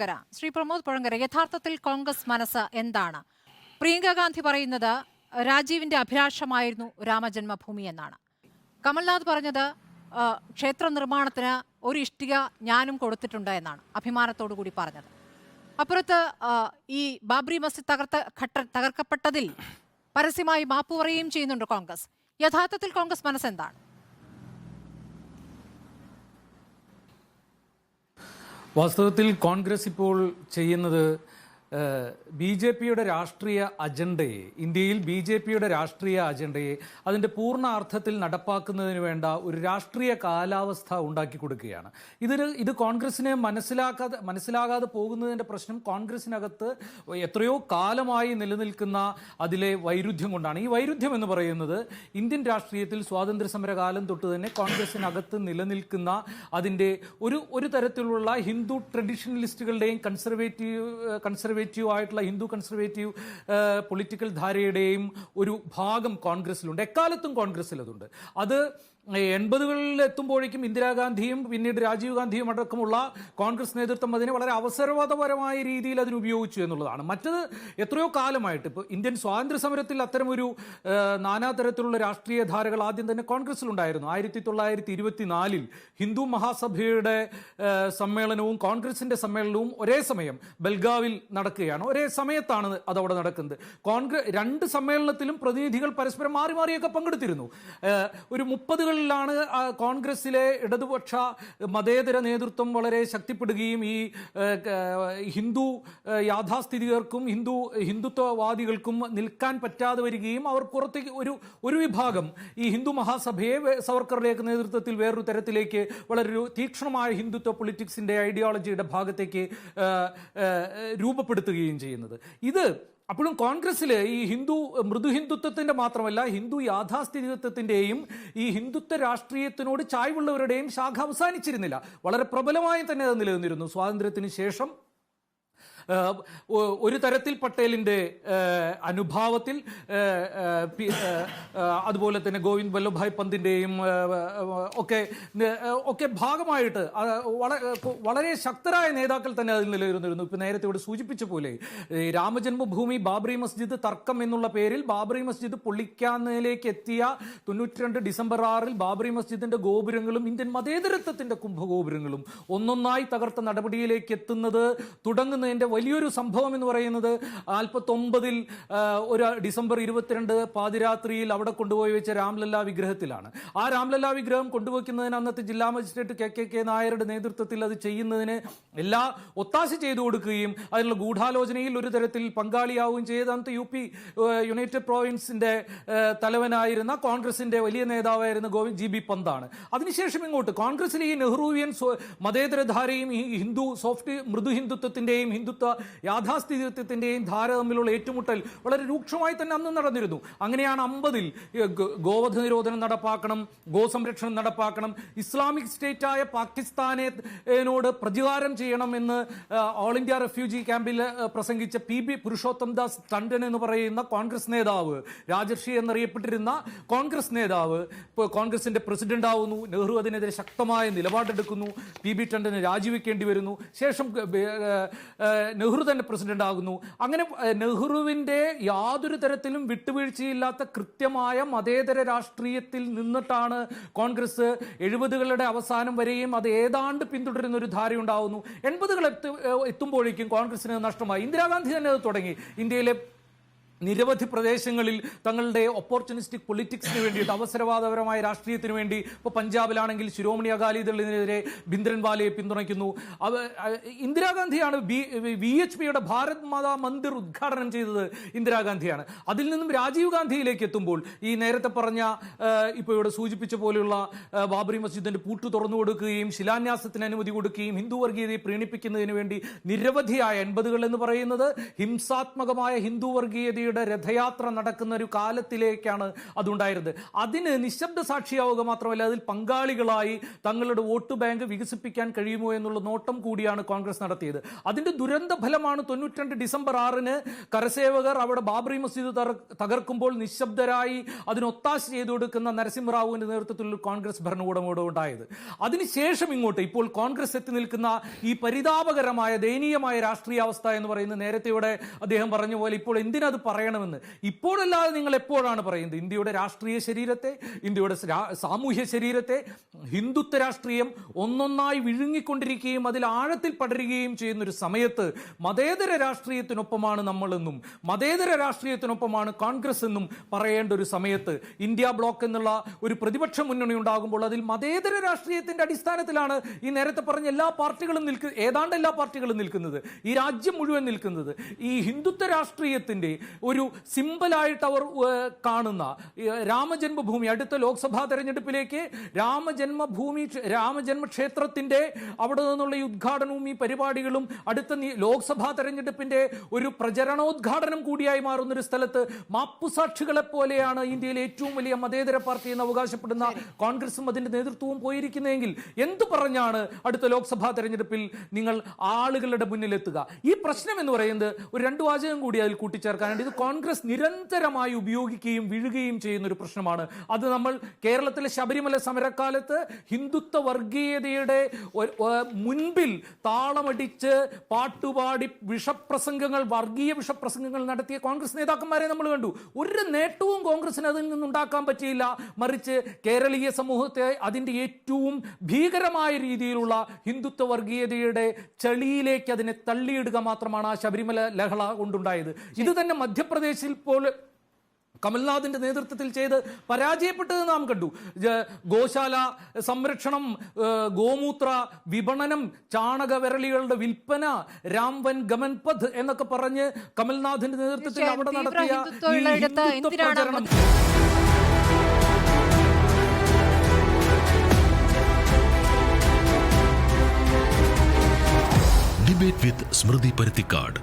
പുഴങ്കര. ശ്രീ പ്രമോദ് പുഴങ്കര യഥാർത്ഥത്തിൽ കോൺഗ്രസ് മനസ്സ് എന്താണ്? പ്രിയങ്ക ഗാന്ധി പറയുന്നത് രാജീവിന്റെ അഭിലാഷമായിരുന്നു രാമജന്മഭൂമി എന്നാണ്. കമൽനാഥ് പറഞ്ഞത് ക്ഷേത്ര നിർമ്മാണത്തിന് ഒരു ഇഷ്ടിക ഞാനും കൊടുത്തിട്ടുണ്ട് എന്നാണ് അഭിമാനത്തോടു കൂടി പറഞ്ഞത്. അപ്പുറത്ത് ഈ ബാബ്രി മസ്ജിദ് തകർത്ത ഘട്ട തകർക്കപ്പെട്ടതിൽ പരസ്യമായി മാപ്പ് പറയുകയും ചെയ്യുന്നുണ്ട് കോൺഗ്രസ്. യഥാർത്ഥത്തിൽ കോൺഗ്രസ് മനസ്സ് വാസ്തവത്തിൽ കോൺഗ്രസ് ഇപ്പോൾ ചെയ്യുന്നത് ബി ജെ പിയുടെ രാഷ്ട്രീയ അജണ്ടയെ ഇന്ത്യയിൽ ബി ജെ പിയുടെ രാഷ്ട്രീയ അജണ്ടയെ അതിന്റെ പൂർണ അർത്ഥത്തിൽ നടപ്പാക്കുന്നതിന് വേണ്ട ഒരു രാഷ്ട്രീയ കാലാവസ്ഥ ഉണ്ടാക്കി കൊടുക്കുകയാണ്. ഇതിന് ഇത് കോൺഗ്രസിനെ മനസ്സിലാക്കാതെ മനസ്സിലാകാതെ പോകുന്നതിന്റെ പ്രശ്നം കോൺഗ്രസിനകത്ത് എത്രയോ കാലമായി നിലനിൽക്കുന്ന അതിലെ വൈരുദ്ധ്യം കൊണ്ടാണ്. ഈ വൈരുദ്ധ്യം എന്ന് പറയുന്നത് ഇന്ത്യൻ രാഷ്ട്രീയത്തിൽ സ്വാതന്ത്ര്യ സമരകാലം തൊട്ട് തന്നെ കോൺഗ്രസിനകത്ത് നിലനിൽക്കുന്ന അതിന്റെ ഒരു ഒരു തരത്തിലുള്ള ഹിന്ദു ട്രഡീഷണലിസ്റ്റുകളുടെയും കൺസർവേറ്റീവ് കൺസർവേറ്റീവ് ആയിട്ടുള്ള ഹിന്ദു കൺസർവേറ്റീവ് പൊളിറ്റിക്കൽ ധാരയുടെയും ഒരു ഭാഗം കോൺഗ്രസിലുണ്ട് എക്കാലത്തും കോൺഗ്രസിൽ അതുണ്ട് അത് എൺപതുകളിൽ എത്തുമ്പോഴേക്കും ഇന്ദിരാഗാന്ധിയും പിന്നീട് രാജീവ് ഗാന്ധിയും അടക്കമുള്ള കോൺഗ്രസ് നേതൃത്വം അതിനെ വളരെ അവസരവാദപരമായ രീതിയിൽ അതിന് ഉപയോഗിച്ചു എന്നുള്ളതാണ്. മറ്റത് എത്രയോ കാലമായിട്ട് ഇപ്പോൾ ഇന്ത്യൻ സ്വാതന്ത്ര്യ സമരത്തിൽ അത്തരമൊരു നാനാതരത്തിലുള്ള രാഷ്ട്രീയ ധാരകൾ ആദ്യം തന്നെ കോൺഗ്രസിലുണ്ടായിരുന്നു ആയിരത്തി തൊള്ളായിരത്തി ഇരുപത്തിനാലിൽ ഹിന്ദു മഹാസഭയുടെ സമ്മേളനവും കോൺഗ്രസിന്റെ സമ്മേളനവും ഒരേ സമയം ബൽഗാവിൽ നടക്കുകയാണ്. ഒരേ സമയത്താണ് അതവിടെ നടക്കുന്നത്. കോൺഗ്രസ് രണ്ട് സമ്മേളനത്തിലും പ്രതിനിധികൾ പരസ്പരം മാറി മാറിയൊക്കെ പങ്കെടുത്തിരുന്നു. ഒരു മുപ്പതുകളിലാണ് ആ, കോൺഗ്രസിലെ ഇടതുപക്ഷ മതേതര നേതൃത്വം വളരെ ശക്തിപ്പെടുകയും ഈ ഹിന്ദു യാഥാസ്ഥിതികർക്കും ഹിന്ദു ഹിന്ദുത്വവാദികൾക്കും നിൽക്കാൻ പറ്റാതെ വരികയും അവർ പുറത്തേക്ക് ഒരു ഒരു വിഭാഗം ഈ ഹിന്ദു മഹാസഭയെ സവർക്കറിലേക്ക് നേതൃത്വത്തിൽ വേറൊരു തരത്തിലേക്ക് വളരെ തീക്ഷ്ണമായ ഹിന്ദുത്വ പൊളിറ്റിക്സിന്റെ ഐഡിയോളജിയുടെ ഭാഗത്തേക്ക് രൂപപ്പെടുത്തുകയും ചെയ്യുന്നത്. ഇത് അപ്പോഴും കോൺഗ്രസ്സിൽ ഈ ഹിന്ദു മൃദു ഹിന്ദുത്വത്തിന്റെ മാത്രമല്ല ഹിന്ദു യാഥാസ്ഥിതികത്വത്തിന്റെയും ഈ ഹിന്ദുത്വ രാഷ്ട്രീയത്തിനോട് ചായ്വുള്ളവരുടെയും ശാഖ അവസാനിച്ചിരുന്നില്ല. വളരെ പ്രബലമായി തന്നെ അത് നിലനിന്നിരുന്നു. സ്വാതന്ത്ര്യത്തിന് ശേഷം ഒരു തരത്തിൽ പട്ടേലിന്റെ ഏഹ് അനുഭാവത്തിൽ അതുപോലെ തന്നെ ഗോവിന്ദ് വല്ലഭായ് ഏഹ് ഒക്കെ ഒക്കെ ഭാഗമായിട്ട് വളരെ ശക്തരായ നേതാക്കൾ തന്നെ അതിൽ നിലനിരുന്നിരുന്നു ഇപ്പൊ നേരത്തെ ഇവിടെ സൂചിപ്പിച്ച പോലെ രാമജന്മഭൂമി ബാബറി മസ്ജിദ് തർക്കം എന്നുള്ള പേരിൽ ബാബറി മസ്ജിദ് പൊള്ളിക്കാന്നതിലേക്ക് എത്തിയ തൊണ്ണൂറ്റി രണ്ട് ഡിസംബർ ആറിൽ ബാബറി മസ്ജിദിന്റെ ഗോപുരങ്ങളും ഇന്ത്യൻ മതേതരത്വത്തിന്റെ കുംഭഗോപുരങ്ങളും ഒന്നൊന്നായി തകർത്ത നടപടിയിലേക്ക് എത്തുന്നത് തുടങ്ങുന്നതിന്റെ വലിയൊരു സംഭവം എന്ന് പറയുന്നത് നാൽപ്പത്തൊമ്പതിൽ ഒരു ഡിസംബർ ഇരുപത്തിരണ്ട് പാതിരാത്രിയിൽ അവിടെ കൊണ്ടുപോയി വെച്ച രാംലല്ല വിഗ്രഹത്തിലാണ്. ആ രാംലല്ല വിഗ്രഹം കൊണ്ടുവയ്ക്കുന്നതിന് അന്നത്തെ ജില്ലാ മജിസ്ട്രേറ്റ് കെ കെ കെ നായരുടെ നേതൃത്വത്തിൽ അത് ചെയ്യുന്നതിന് എല്ലാ ഒത്താശ ചെയ്തു കൊടുക്കുകയും അതിനുള്ള ഗൂഢാലോചനയിൽ ഒരു തരത്തിൽ പങ്കാളിയാവുകയും ചെയ്ത് അന്നത്തെ യു പി യുണൈറ്റഡ് പ്രോവിൻസിന്റെ തലവനായിരുന്ന കോൺഗ്രസിന്റെ വലിയ നേതാവായിരുന്ന ഗോവിന്ദ് ജി ബി പന്താണ്. അതിനുശേഷം ഇങ്ങോട്ട് കോൺഗ്രസിലെ ഈ നെഹ്റുവിയൻ മതേതരധാരയും ഈ ഹിന്ദു സോഫ്റ്റ് മൃദു ഹിന്ദുത്വത്തിന്റെയും ഹിന്ദുത്വ യാഥാസ്ഥിതിത്വത്തിന്റെയും ധാര തമ്മിലുള്ള ഏറ്റുമുട്ടൽ വളരെ രൂക്ഷമായി തന്നെ അന്ന് നടന്നിരുന്നു. അങ്ങനെയാണ് അമ്പതിൽ ഗോവധ നിരോധനം നടപ്പാക്കണം ഗോസംരക്ഷണം നടപ്പാക്കണം ഇസ്ലാമിക് സ്റ്റേറ്റായ പാകിസ്ഥാനോട് പ്രതികാരം ചെയ്യണം എന്ന് ഓൾ ഇന്ത്യ റെഫ്യൂജി ക്യാമ്പിൽ പ്രസംഗിച്ച പി ബി പുരുഷോത്തം ദാസ് ടണ്ടൻ എന്ന് പറയുന്ന കോൺഗ്രസ് നേതാവ് രാജർഷി എന്നറിയപ്പെട്ടിരുന്ന കോൺഗ്രസ് നേതാവ് കോൺഗ്രസിന്റെ പ്രസിഡന്റ് ആവുന്നു നെഹ്റു അതിനെതിരെ ശക്തമായ നിലപാടെടുക്കുന്നു പി ബി ടണ്ടന് രാജിവെക്കേണ്ടി വരുന്നു. ശേഷം നെഹ്റു തന്നെ പ്രസിഡന്റ് ആകുന്നു. അങ്ങനെ നെഹ്റുവിന്റെ യാതൊരു തരത്തിലും വിട്ടുവീഴ്ചയില്ലാത്ത കൃത്യമായ മതേതര രാഷ്ട്രീയത്തിൽ നിന്നിട്ടാണ് കോൺഗ്രസ് എഴുപതുകളുടെ അവസാനം വരെയും അത് ഏതാണ്ട് പിന്തുടരുന്ന ഒരു ധാരയുണ്ടാവുന്നു. എൺപതുകൾ എത്തു എത്തുമ്പോഴേക്കും കോൺഗ്രസിന് നഷ്ടമായി. ഇന്ദിരാഗാന്ധി തന്നെ അത് തുടങ്ങി. ഇന്ത്യയിലെ നിരവധി പ്രദേശങ്ങളിൽ തങ്ങളുടെ ഓപ്പർച്യൂണിസ്റ്റിക് പൊളിറ്റിക്സിന് വേണ്ടിയിട്ട് അവസരവാദപരമായ രാഷ്ട്രീയത്തിന് വേണ്ടി ഇപ്പോൾ പഞ്ചാബിലാണെങ്കിൽ ശിരോമണി അകാലിദളിനെതിരെ ബിന്ദ്രൻവാലയെ പിന്തുണയ്ക്കുന്നു. ഇന്ദിരാഗാന്ധിയാണ് ബി വി എച്ച് പിയുടെ ഭാരത് മാതാ മന്ദിർ ഉദ്ഘാടനം ചെയ്തത് ഇന്ദിരാഗാന്ധിയാണ്. അതിൽ നിന്നും രാജീവ് ഗാന്ധിയിലേക്ക് എത്തുമ്പോൾ ഈ നേരത്തെ പറഞ്ഞ ഇപ്പോൾ ഇവിടെ സൂചിപ്പിച്ച പോലെയുള്ള ബാബറി മസ്ജിദിന്റെ പൂട്ട് തുറന്നു കൊടുക്കുകയും ശിലാന്യാസത്തിന് അനുമതി കൊടുക്കുകയും ഹിന്ദു വർഗീയതയെ പ്രീണിപ്പിക്കുന്നതിന് വേണ്ടി നിരവധിയായ എൺപതുകൾ എന്ന് പറയുന്നത് ഹിംസാത്മകമായ ഹിന്ദു വർഗീയതയുടെ ബിയുടെ രഥയാത്ര നടക്കുന്ന ഒരു കാലത്തിലേക്കാണ് അതുണ്ടായിരുന്നത്. അതിന് നിശബ്ദ സാക്ഷിയാവുക മാത്രമല്ല അതിൽ പങ്കാളികളായി തങ്ങളുടെ വോട്ട് ബാങ്ക് വികസിപ്പിക്കാൻ കഴിയുമോ എന്നുള്ള നോട്ടം കൂടിയാണ് കോൺഗ്രസ് നടത്തിയത്. അതിന്റെ ദുരന്ത ഫലമാണ് തൊണ്ണൂറ്റി ഡിസംബർ ആറിന് കരസേവകർ അവിടെ ബാബറി മസ്ജിദ് തകർക്കുമ്പോൾ നിശബ്ദരായി അതിനൊത്താശ ചെയ്തു കൊടുക്കുന്ന നരസിംഹറാവുവിന്റെ നേതൃത്വത്തിൽ കോൺഗ്രസ് ഭരണകൂടമോട് ഉണ്ടായത്. അതിനുശേഷം ഇങ്ങോട്ട് ഇപ്പോൾ കോൺഗ്രസ് എത്തി നിൽക്കുന്ന ഈ പരിതാപകരമായ ദയനീയമായ രാഷ്ട്രീയാവസ്ഥ എന്ന് പറയുന്നത് നേരത്തെ ഇവിടെ അദ്ദേഹം പറഞ്ഞ പോലെ ഇപ്പോൾ എന്തിനത് പറയണമെന്ന്. ഇപ്പോഴല്ലാതെ നിങ്ങൾ എപ്പോഴാണ് പറയുന്നത്? ഇന്ത്യയുടെ രാഷ്ട്രീയ ശരീരത്തെ ഇന്ത്യയുടെ സാമൂഹ്യ ശരീരത്തെ ഹിന്ദുത്വ രാഷ്ട്രീയം ഒന്നൊന്നായി വിഴുങ്ങിക്കൊണ്ടിരിക്കുകയും അതിൽ ആഴത്തിൽ പടരുകയും ചെയ്യുന്ന ഒരു സമയത്ത് മതേതര രാഷ്ട്രീയത്തിനൊപ്പമാണ് നമ്മളെന്നും മതേതര രാഷ്ട്രീയത്തിനൊപ്പമാണ് കോൺഗ്രസ് എന്നും പറയേണ്ട ഒരു സമയത്ത് ഇന്ത്യ ബ്ലോക്ക് എന്നുള്ള ഒരു പ്രതിപക്ഷ മുന്നണി ഉണ്ടാകുമ്പോൾ അതിൽ മതേതര രാഷ്ട്രീയത്തിന്റെ അടിസ്ഥാനത്തിലാണ് ഈ നേരത്തെ പറഞ്ഞ എല്ലാ പാർട്ടികളും നിൽക്ക ഏതാണ്ട് എല്ലാ പാർട്ടികളും നിൽക്കുന്നത്. ഈ രാജ്യം മുഴുവൻ നിൽക്കുന്നത്. ഈ ഹിന്ദുത്വ രാഷ്ട്രീയത്തിന്റെ ഒരു സിമ്പിളായിട്ട് അവർ കാണുന്ന രാമജന്മഭൂമി അടുത്ത ലോക്സഭാ തെരഞ്ഞെടുപ്പിലേക്ക് രാമജന്മഭൂമി രാമജന്മക്ഷേത്രത്തിന്റെ അവിടെ നിന്നുള്ള ഈ ഉദ്ഘാടനവും ഈ പരിപാടികളും അടുത്ത ലോക്സഭാ തെരഞ്ഞെടുപ്പിന്റെ ഒരു പ്രചരണോദ്ഘാടനം കൂടിയായി മാറുന്നൊരു സ്ഥലത്ത് മാപ്പുസാക്ഷികളെ പോലെയാണ് ഇന്ത്യയിലെ ഏറ്റവും വലിയ മതേതര പാർട്ടി എന്ന് അവകാശപ്പെടുന്ന കോൺഗ്രസും അതിന്റെ നേതൃത്വവും പോയിരിക്കുന്നതെങ്കിൽ എന്തു പറഞ്ഞാണ് അടുത്ത ലോക്സഭാ തെരഞ്ഞെടുപ്പിൽ നിങ്ങൾ ആളുകളുടെ മുന്നിലെത്തുക? ഈ പ്രശ്നം എന്ന് പറയുന്നത് ഒരു രണ്ട് വാചകം കൂടി അതിൽ കൂട്ടിച്ചേർക്കാനുണ്ട്. ഇത് കോൺഗ്രസ് നിരന്തരമായി ഉപയോഗിക്കുകയും വീഴുകയും ചെയ്യുന്ന ഒരു പ്രശ്നമാണ്. അത് നമ്മൾ കേരളത്തിലെ ശബരിമല സമരക്കാലത്ത് ഹിന്ദുത്വ വർഗീയതയുടെ മുൻപിൽ താളമടിച്ച് പാട്ടുപാടി വിഷപ്രസംഗങ്ങൾ വർഗീയ വിഷപ്രസംഗങ്ങൾ നടത്തിയ കോൺഗ്രസ് നേതാക്കന്മാരെ നമ്മൾ കണ്ടു. ഒരു നേട്ടവും കോൺഗ്രസിന് അതിൽ നിന്നുണ്ടാക്കാൻ പറ്റിയില്ല. മറിച്ച് കേരളീയ സമൂഹത്തെ അതിന്റെ ഏറ്റവും ഭീകരമായ രീതിയിലുള്ള ഹിന്ദുത്വ വർഗീയതയുടെ ചെളിയിലേക്ക് അതിനെ തള്ളിയിടുക മാത്രമാണ് ആ ശബരിമല ലഹള കൊണ്ടുണ്ടായത്. ഇത് തന്നെ മധ്യപ്രദേശിൽ പോലെ കമൽനാഥിന്റെ നേതൃത്വത്തിൽ ചെയ്ത് പരാജയപ്പെട്ടത് നാം കണ്ടു. ഗോശാല സംരക്ഷണം ഗോമൂത്ര വിപണനം ചാണക വിരളികളുടെ വിൽപ്പന രാംവൻ ഗമൻ പഥ് എന്നൊക്കെ പറഞ്ഞ് കമൽനാഥിന്റെ നേതൃത്വത്തിൽ അവിടെ നടത്തിയ പ്രചരണം. ഡിബേറ്റ് വിത്ത് സ്മൃതി പരുത്തിക്കാട്